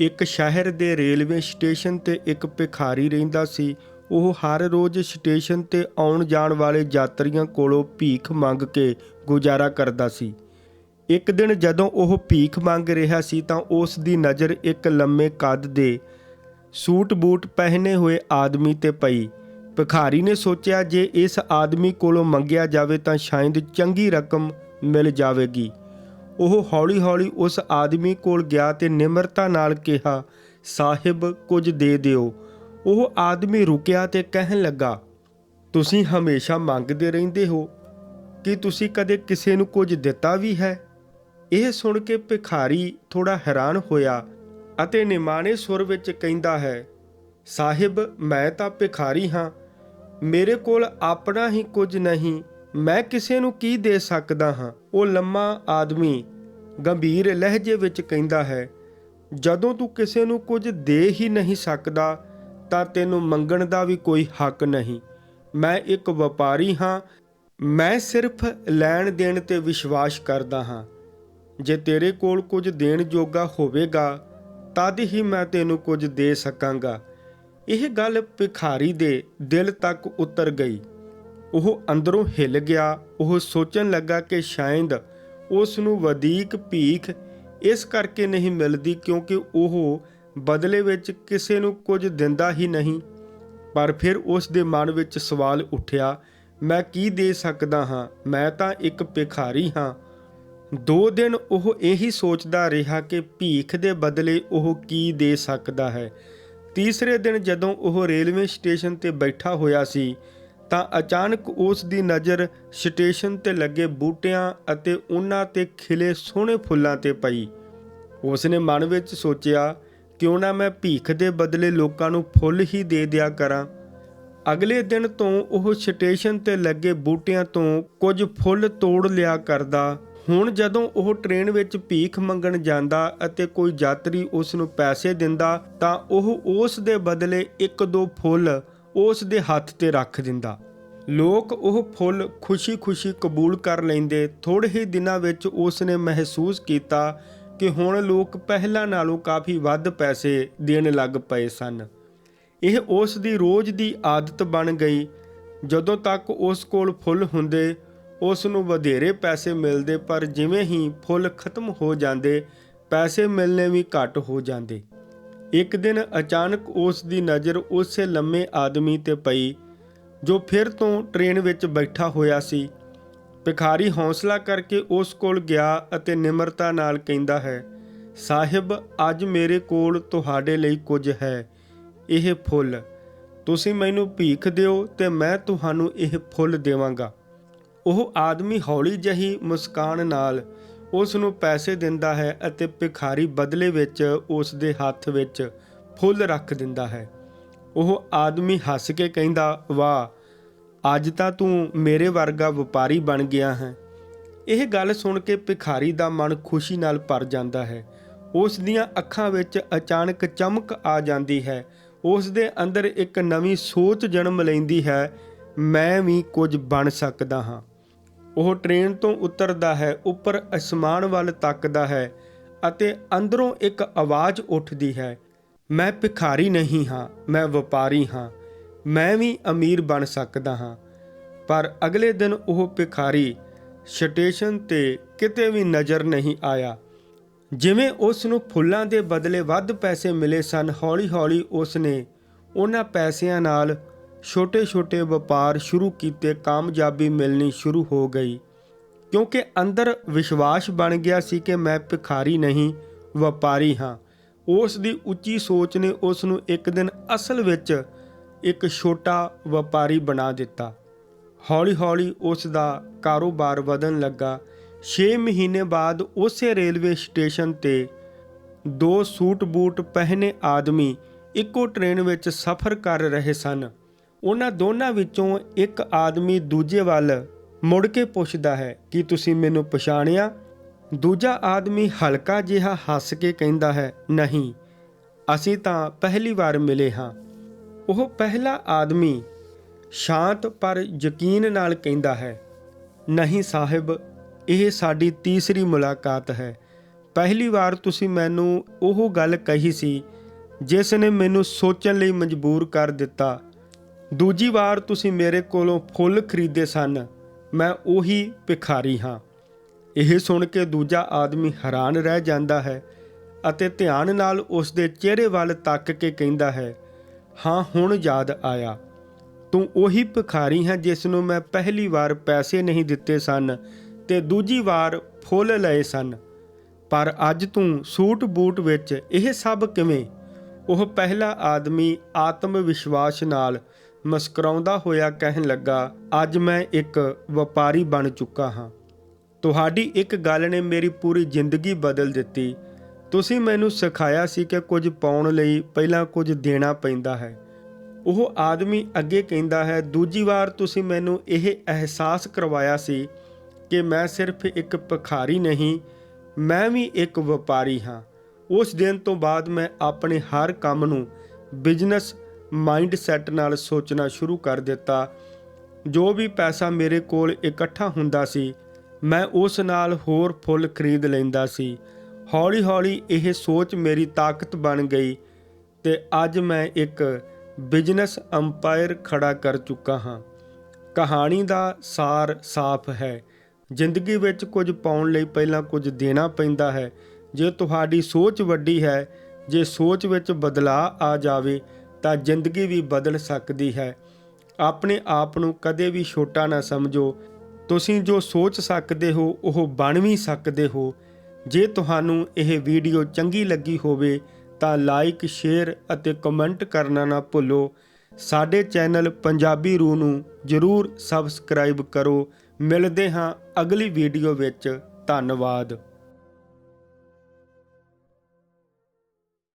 ਇੱਕ ਸ਼ਹਿਰ ਦੇ ਰੇਲਵੇ ਸਟੇਸ਼ਨ ਤੇ ਇੱਕ ਭਿਖਾਰੀ ਰਹਿੰਦਾ ਸੀ। ਉਹ ਹਰ ਰੋਜ਼ ਸਟੇਸ਼ਨ ਤੇ ਆਉਣ ਜਾਣ ਵਾਲੇ ਯਾਤਰੀਆਂ ਕੋਲੋਂ ਭੀਖ ਮੰਗ ਕੇ ਗੁਜ਼ਾਰਾ ਕਰਦਾ ਸੀ। ਇੱਕ ਦਿਨ ਜਦੋਂ ਉਹ ਭੀਖ ਮੰਗ ਰਿਹਾ ਸੀ ਤਾਂ ਉਸ ਦੀ ਨਜ਼ਰ ਇੱਕ ਲੰਮੇ ਕੱਦ ਦੇ ਸੂਟ ਬੂਟ ਪਹਿਨੇ ਹੋਏ ਆਦਮੀ ਤੇ ਪਈ। ਭਿਖਾਰੀ ਨੇ ਸੋਚਿਆ, ਜੇ ਇਸ ਆਦਮੀ ਕੋਲੋਂ ਮੰਗਿਆ ਜਾਵੇ ਤਾਂ ਸ਼ਾਇਦ ਚੰਗੀ ਰਕਮ ਮਿਲ ਜਾਵੇਗੀ। ਉਹ ਹੌਲੀ-ਹੌਲੀ ਉਸ ਆਦਮੀ ਕੋਲ ਗਿਆ ਤੇ ਨਿਮਰਤਾ ਨਾਲ ਕਿਹਾ, ਸਾਹਿਬ, ਕੁਝ ਦੇ ਦਿਓ। ਉਹ ਆਦਮੀ ਰੁਕਿਆ ਤੇ ਕਹਿਣ ਲੱਗਾ, ਤੁਸੀਂ ਹਮੇਸ਼ਾ ਮੰਗਦੇ ਰਹਿੰਦੇ ਹੋ। ਕਿ ਤੁਸੀਂ ਕਦੇ ਕਿਸੇ ਨੂੰ ਕੁਝ ਦਿੱਤਾ ਵੀ ਹੈ? ਇਹ ਸੁਣ ਕੇ ਭਿਖਾਰੀ ਥੋੜਾ ਹੈਰਾਨ ਹੋਇਆ ਅਤੇ ਨਿਮਾਣੇ ਸੁਰ ਵਿੱਚ ਕਹਿੰਦਾ ਹੈ, ਸਾਹਿਬ, ਮੈਂ ਤਾਂ ਭਿਖਾਰੀ ਹਾਂ। ਮੇਰੇ ਕੋਲ ਆਪਣਾ ਹੀ ਕੁਝ ਨਹੀਂ। ਮੈਂ ਕਿਸੇ ਨੂੰ ਕੀ ਦੇ ਸਕਦਾ ਹਾਂ? ਉਹ ਲੰਮਾ ਆਦਮੀ ਗੰਭੀਰ ਲਹਿਜੇ ਵਿੱਚ ਕਹਿੰਦਾ ਹੈ, ਜਦੋਂ ਤੂੰ ਕਿਸੇ ਨੂੰ ਕੁਝ ਦੇ ਹੀ ਨਹੀਂ ਸਕਦਾ, ਤਾਂ ਤੈਨੂੰ ਮੰਗਣ ਦਾ ਵੀ ਕੋਈ ਹੱਕ ਨਹੀਂ। ਮੈਂ ਇੱਕ ਵਪਾਰੀ ਹਾਂ, ਮੈਂ ਸਿਰਫ ਲੈਣ ਦੇਣ ਤੇ ਵਿਸ਼ਵਾਸ ਕਰਦਾ ਹਾਂ। ਜੇ ਤੇਰੇ ਕੋਲ ਕੁਝ ਦੇਣ ਜੋਗਾ ਹੋਵੇਗਾ, ਤਦ ਹੀ ਮੈਂ ਤੈਨੂੰ ਕੁਝ ਦੇ ਸਕਾਂਗਾ। ਇਹ ਗੱਲ ਭਿਖਾਰੀ ਦੇ ਦਿਲ ਤੱਕ ਉਤਰ ਗਈ। ਉਹ ਅੰਦਰੋਂ ਹਿੱਲ ਗਿਆ। ਉਹ ਸੋਚਣ ਲੱਗਾ ਕਿ ਸ਼ਾਇਦ ਉਸ ਨੂੰ ਵਧੇਕ ਭੀਖ ਇਸ ਕਰਕੇ ਨਹੀਂ ਮਿਲਦੀ ਕਿਉਂਕਿ ਉਹ ਬਦਲੇ ਵਿੱਚ ਕਿਸੇ ਨੂੰ ਕੁਝ ਦਿੰਦਾ ਹੀ ਨਹੀਂ। ਪਰ ਫਿਰ ਉਸ ਦੇ ਮਨ ਵਿੱਚ ਸਵਾਲ ਉੱਠਿਆ, ਮੈਂ ਕੀ ਦੇ ਸਕਦਾ ਹਾਂ? ਮੈਂ ਤਾਂ ਇੱਕ ਭਿਖਾਰੀ ਹਾਂ। ਦੋ ਦਿਨ ਉਹ ਇਹੀ ਸੋਚਦਾ ਰਿਹਾ ਕਿ ਭੀਖ ਦੇ ਬਦਲੇ ਉਹ ਕੀ ਦੇ ਸਕਦਾ ਹੈ। ਤੀਸਰੇ ਦਿਨ ਜਦੋਂ ਉਹ ਰੇਲਵੇ ਸਟੇਸ਼ਨ ਤੇ ਬੈਠਾ ਹੋਇਆ ਸੀ ਤਾਂ ਅਚਾਨਕ ਉਸ ਦੀ ਨਜ਼ਰ ਸਟੇਸ਼ਨ ਤੇ ਲੱਗੇ ਬੂਟਿਆਂ ਅਤੇ ਉਹਨਾਂ ਤੇ ਖਿਲੇ ਸੋਹਣੇ ਫੁੱਲਾਂ ਤੇ ਪਈ। ਉਸ ਨੇ ਮਨ ਵਿੱਚ ਸੋਚਿਆ, ਕਿਉਂ ਨਾ ਮੈਂ ਭੀਖ ਦੇ ਬਦਲੇ ਲੋਕਾਂ ਨੂੰ ਫੁੱਲ ਹੀ ਦੇ ਦਿਆ ਕਰਾਂ। ਅਗਲੇ ਦਿਨ ਤੋਂ ਉਹ ਸਟੇਸ਼ਨ ਤੇ ਲੱਗੇ ਬੂਟਿਆਂ ਤੋਂ ਕੁਝ ਫੁੱਲ ਤੋੜ ਲਿਆ ਕਰਦਾ। ਹੁਣ ਜਦੋਂ ਉਹ ਟ੍ਰੇਨ ਵਿੱਚ ਭੀਖ ਮੰਗਣ ਜਾਂਦਾ ਅਤੇ ਕੋਈ ਯਾਤਰੀ ਉਸ ਨੂੰ ਪੈਸੇ ਦਿੰਦਾ, ਤਾਂ ਉਹ ਉਸ ਦੇ ਬਦਲੇ ਇੱਕ ਦੋ ਫੁੱਲ ਉਸ ਦੇ ਹੱਥ ਤੇ ਰੱਖ ਦਿੰਦਾ। ਲੋਕ ਉਹ ਫੁੱਲ ਖੁਸ਼ੀ-ਖੁਸ਼ੀ ਕਬੂਲ ਕਰ ਲੈਂਦੇ। ਥੋੜੇ ਹੀ ਦਿਨਾਂ ਵਿੱਚ ਉਸ ਨੇ ਮਹਿਸੂਸ ਕੀਤਾ ਕਿ ਹੁਣ ਲੋਕ ਪਹਿਲਾਂ ਨਾਲੋਂ ਕਾਫੀ ਵੱਧ ਪੈਸੇ ਦੇਣ ਲੱਗ ਪਏ ਸਨ। ਇਹ ਉਸ ਦੀ ਰੋਜ਼ ਦੀ ਆਦਤ ਬਣ ਗਈ। ਜਦੋਂ ਤੱਕ ਉਸ ਕੋਲ ਫੁੱਲ ਹੁੰਦੇ, ਉਸ ਨੂੰ ਵਧੇਰੇ ਪੈਸੇ ਮਿਲਦੇ, ਪਰ ਜਿਵੇਂ ਹੀ ਫੁੱਲ ਖਤਮ ਹੋ ਜਾਂਦੇ, ਪੈਸੇ ਮਿਲਨੇ ਵੀ ਘੱਟ ਹੋ ਜਾਂਦੇ। ਇੱਕ ਦਿਨ ਅਚਾਨਕ ਉਸ ਦੀ ਨਜ਼ਰ ਉਸੇ ਲੰਮੇ ਆਦਮੀ ਤੇ ਪਈ, ਜੋ ਫਿਰ ਤੋਂ ਟ੍ਰੇਨ ਵਿੱਚ ਬੈਠਾ ਹੋਇਆ ਸੀ। ਭਿਖਾਰੀ ਹੌਸਲਾ ਕਰਕੇ ਉਸ ਕੋਲ ਗਿਆ ਅਤੇ ਨਿਮਰਤਾ ਨਾਲ ਕਹਿੰਦਾ ਹੈ, ਸਾਹਿਬ, ਅੱਜ ਮੇਰੇ ਕੋਲ ਤੁਹਾਡੇ ਲਈ ਕੁਝ ਹੈ। ਇਹ ਫੁੱਲ। ਤੁਸੀਂ ਮੈਨੂੰ ਭੀਖ ਦਿਓ ਤੇ ਮੈਂ ਤੁਹਾਨੂੰ ਇਹ ਫੁੱਲ ਦੇਵਾਂਗਾ। ਉਹ ਆਦਮੀ ਹੌਲੀ ਜਹੀ ਮੁਸਕਾਨ ਨਾਲ ਉਸ ਨੂੰ ਪੈਸੇ ਦਿੰਦਾ ਹੈ ਅਤੇ ਭਿਖਾਰੀ ਬਦਲੇ ਵਿੱਚ ਉਸ ਦੇ ਹੱਥ ਵਿੱਚ ਫੁੱਲ ਰੱਖ ਦਿੰਦਾ ਹੈ। ਉਹ ਆਦਮੀ ਹੱਸ ਕੇ ਕਹਿੰਦਾ, ਵਾਹ, ਅੱਜ ਤਾਂ ਤੂੰ ਮੇਰੇ ਵਰਗਾ ਵਪਾਰੀ ਬਣ ਗਿਆ ਹੈ। ਇਹ ਗੱਲ ਸੁਣ ਕੇ ਭਿਖਾਰੀ ਦਾ ਮਨ ਖੁਸ਼ੀ ਨਾਲ ਭਰ ਜਾਂਦਾ ਹੈ। ਉਸ ਦੀਆਂ ਅੱਖਾਂ ਵਿੱਚ ਅਚਾਨਕ ਚਮਕ ਆ ਜਾਂਦੀ ਹੈ। ਉਸ ਦੇ ਅੰਦਰ ਇੱਕ ਨਵੀਂ ਸੋਚ ਜਨਮ ਲੈਂਦੀ ਹੈ, ਮੈਂ ਵੀ ਕੁਝ ਬਣ ਸਕਦਾ ਹਾਂ। ਉਹ ਟ੍ਰੇਨ ਤੋਂ ਉਤਰਦਾ ਹੈ, ਉੱਪਰ ਅਸਮਾਨ ਵੱਲ ਤੱਕਦਾ ਹੈ ਅਤੇ ਅੰਦਰੋਂ ਇੱਕ ਆਵਾਜ਼ ਉੱਠਦੀ ਹੈ, ਮੈਂ ਭਿਖਾਰੀ ਨਹੀਂ ਹਾਂ, ਮੈਂ ਵਪਾਰੀ ਹਾਂ, ਮੈਂ ਵੀ ਅਮੀਰ ਬਣ ਸਕਦਾ ਹਾਂ। ਪਰ ਅਗਲੇ ਦਿਨ ਉਹ ਭਿਖਾਰੀ ਸਟੇਸ਼ਨ ਤੇ ਕਿਤੇ ਵੀ ਨਜ਼ਰ ਨਹੀਂ ਆਇਆ। ਜਿਵੇਂ ਉਸ ਨੂੰ ਫੁੱਲਾਂ ਦੇ ਬਦਲੇ ਵੱਧ ਪੈਸੇ ਮਿਲੇ ਸਨ, ਹੌਲੀ-ਹੌਲੀ ਉਸ ਨੇ ਉਹਨਾਂ ਪੈਸਿਆਂ ਨਾਲ ਛੋਟੇ-ਛੋਟੇ ਵਪਾਰ ਸ਼ੁਰੂ ਕੀਤੇ, ਕਾਮਯਾਬੀ ਮਿਲਣੀ ਸ਼ੁਰੂ ਹੋ ਗਈ। ਕਿਉਂਕਿ ਅੰਦਰ ਵਿਸ਼ਵਾਸ ਬਣ ਗਿਆ ਸੀ ਕਿ ਮੈਂ ਭਿਖਾਰੀ ਨਹੀਂ, ਵਪਾਰੀ ਹਾਂ। ਉਸ ਦੀ ਉੱਚੀ ਸੋਚ ਨੇ ਉਸ ਨੂੰ ਇੱਕ ਦਿਨ ਅਸਲ ਵਿੱਚ ਇੱਕ ਛੋਟਾ ਵਪਾਰੀ ਬਣਾ ਦਿੱਤਾ। ਹੌਲੀ-ਹੌਲੀ ਉਸ ਦਾ ਕਾਰੋਬਾਰ ਵਧਣ ਲੱਗਾ। 6 ਮਹੀਨੇ ਬਾਅਦ ਉਸੇ ਰੇਲਵੇ ਸਟੇਸ਼ਨ ਤੇ ਦੋ ਸੂਟ ਬੂਟ ਪਹਿਨੇ ਆਦਮੀ ਇੱਕੋ ਟ੍ਰੇਨ ਵਿੱਚ ਸਫ਼ਰ ਕਰ ਰਹੇ ਸਨ। ਉਹਨਾਂ ਦੋਨਾਂ ਵਿੱਚੋਂ ਇੱਕ ਆਦਮੀ ਦੂਜੇ ਵੱਲ ਮੁੜ ਕੇ ਪੁੱਛਦਾ ਹੈ, ਕਿ ਤੁਸੀਂ ਮੈਨੂੰ ਪਛਾਣਿਆ? ਦੂਜਾ ਆਦਮੀ ਹਲਕਾ ਜਿਹਾ ਹੱਸ ਕੇ ਕਹਿੰਦਾ ਹੈ, ਨਹੀਂ, ਅਸੀਂ ਤਾਂ ਪਹਿਲੀ ਵਾਰ ਮਿਲੇ ਹਾਂ। ਉਹ ਪਹਿਲਾ ਆਦਮੀ ਸ਼ਾਂਤ ਪਰ ਯਕੀਨ ਨਾਲ ਕਹਿੰਦਾ ਹੈ, ਨਹੀਂ ਸਾਹਿਬ, ਇਹ ਸਾਡੀ ਤੀਸਰੀ ਮੁਲਾਕਾਤ ਹੈ। ਪਹਿਲੀ ਵਾਰ ਤੁਸੀਂ ਮੈਨੂੰ ਉਹ ਗੱਲ ਕਹੀ ਸੀ, ਜਿਸ ਨੇ ਮੈਨੂੰ ਸੋਚਣ ਲਈ ਮਜਬੂਰ ਕਰ ਦਿੱਤਾ। ਦੂਜੀ ਵਾਰ ਤੁਸੀਂ ਮੇਰੇ ਕੋਲੋਂ ਫੁੱਲ ਖਰੀਦੇ ਸਨ, ਮੈਂ ਉਹੀ ਭਿਖਾਰੀ ਹਾਂ। ਇਹ ਸੁਣ ਕੇ ਦੂਜਾ ਆਦਮੀ ਹੈਰਾਨ ਰਹਿ ਜਾਂਦਾ ਹੈ ਅਤੇ ਧਿਆਨ ਨਾਲ ਉਸ ਦੇ ਚਿਹਰੇ ਵੱਲ ਤੱਕ ਕੇ ਕਹਿੰਦਾ ਹੈ, ਹਾਂ, ਹੁਣ ਯਾਦ ਆਇਆ। ਤੂੰ ਉਹੀ ਭਿਖਾਰੀ ਹੈ ਜਿਸ ਨੂੰ ਮੈਂ ਪਹਿਲੀ ਵਾਰ ਪੈਸੇ ਨਹੀਂ ਦਿੱਤੇ ਸਨ ਤੇ ਦੂਜੀ ਵਾਰ ਫੁੱਲ ਲਏ ਸਨ। ਪਰ ਅੱਜ ਤੂੰ ਸੂਟ ਬੂਟ ਵਿੱਚ ਇਹ ਸਭ ਕਿਵੇਂ? ਉਹ ਪਹਿਲਾ ਆਦਮੀ ਆਤਮ ਵਿਸ਼ਵਾਸ ਨਾਲ ਮੁਸਕਰਾਉਂਦਾ ਹੋਇਆ ਕਹਿਣ ਲੱਗਾ, ਅੱਜ ਮੈਂ ਇੱਕ ਵਪਾਰੀ ਬਣ ਚੁੱਕਾ ਹਾਂ। ਤੁਹਾਡੀ ਇੱਕ ਗੱਲ ਨੇ ਮੇਰੀ ਪੂਰੀ ਜ਼ਿੰਦਗੀ ਬਦਲ ਦਿੱਤੀ। ਤੁਸੀਂ ਮੈਨੂੰ ਸਿਖਾਇਆ ਸੀ ਕਿ ਕੁਝ ਪਾਉਣ ਲਈ ਪਹਿਲਾਂ ਕੁਝ ਦੇਣਾ ਪੈਂਦਾ ਹੈ। ਉਹ ਆਦਮੀ ਅੱਗੇ ਕਹਿੰਦਾ ਹੈ, ਦੂਜੀ ਵਾਰ ਤੁਸੀਂ ਮੈਨੂੰ ਇਹ ਅਹਿਸਾਸ ਕਰਵਾਇਆ ਸੀ ਕਿ ਮੈਂ ਸਿਰਫ ਇੱਕ ਭਿਖਾਰੀ ਨਹੀਂ, ਮੈਂ ਵੀ ਇੱਕ ਵਪਾਰੀ ਹਾਂ। ਉਸ ਦਿਨ ਤੋਂ ਬਾਅਦ ਮੈਂ ਆਪਣੇ ਹਰ ਕੰਮ ਨੂੰ ਬਿਜ਼ਨਸ ਮਾਈਂਡਸੈਟ ਨਾਲ ਸੋਚਣਾ ਸ਼ੁਰੂ ਕਰ ਦਿੱਤਾ। ਜੋ ਵੀ ਪੈਸਾ ਮੇਰੇ ਕੋਲ ਇਕੱਠਾ ਹੁੰਦਾ ਸੀ, ਮੈਂ ਉਸ ਨਾਲ ਹੋਰ ਫੁੱਲ ਖਰੀਦ ਲੈਂਦਾ ਸੀ। ਹੌਲੀ-ਹੌਲੀ ਇਹ ਸੋਚ ਮੇਰੀ ਤਾਕਤ ਬਣ ਗਈ ਤੇ ਅੱਜ ਮੈਂ ਇੱਕ ਬਿਜ਼ਨਸ ਅੰਪਾਇਰ ਖੜਾ ਕਰ ਚੁੱਕਾ ਹਾਂ। ਕਹਾਣੀ ਦਾ ਸਾਰ ਸਾਫ਼ ਹੈ। ਜ਼ਿੰਦਗੀ ਵਿੱਚ ਕੁਝ ਪਾਉਣ ਲਈ ਪਹਿਲਾਂ ਕੁਝ ਦੇਣਾ ਪੈਂਦਾ ਹੈ। ਜੇ ਤੁਹਾਡੀ ਸੋਚ ਵੱਡੀ ਹੈ, ਜੇ ਸੋਚ ਵਿੱਚ ਬਦਲਾਅ ਆ ਜਾਵੇ ਤਾਂ ਜ਼ਿੰਦਗੀ ਵੀ ਬਦਲ ਸਕਦੀ ਹੈ। ਆਪਣੇ ਆਪ ਨੂੰ ਕਦੇ ਵੀ ਛੋਟਾ ਨਾ ਸਮਝੋ। ਤੁਸੀਂ ਜੋ ਸੋਚ ਸਕਦੇ ਹੋ, ਉਹ ਬਣ ਵੀ ਸਕਦੇ ਹੋ। ਜੇ ਤੁਹਾਨੂੰ ਇਹ ਵੀਡੀਓ ਚੰਗੀ ਲੱਗੀ ਹੋਵੇ, ਤਾਂ ਲਾਈਕ ਸ਼ੇਅਰ ਅਤੇ ਕਮੈਂਟ ਕਰਨਾ ਨਾ ਭੁੱਲੋ। ਸਾਡੇ ਚੈਨਲ ਪੰਜਾਬੀ ਰੂ ਨੂੰ ਜਰੂਰ ਸਬਸਕ੍ਰਾਈਬ ਕਰੋ। ਮਿਲਦੇ ਹਾਂ ਅਗਲੀ ਵੀਡੀਓ ਵਿੱਚ। ਧੰਨਵਾਦ।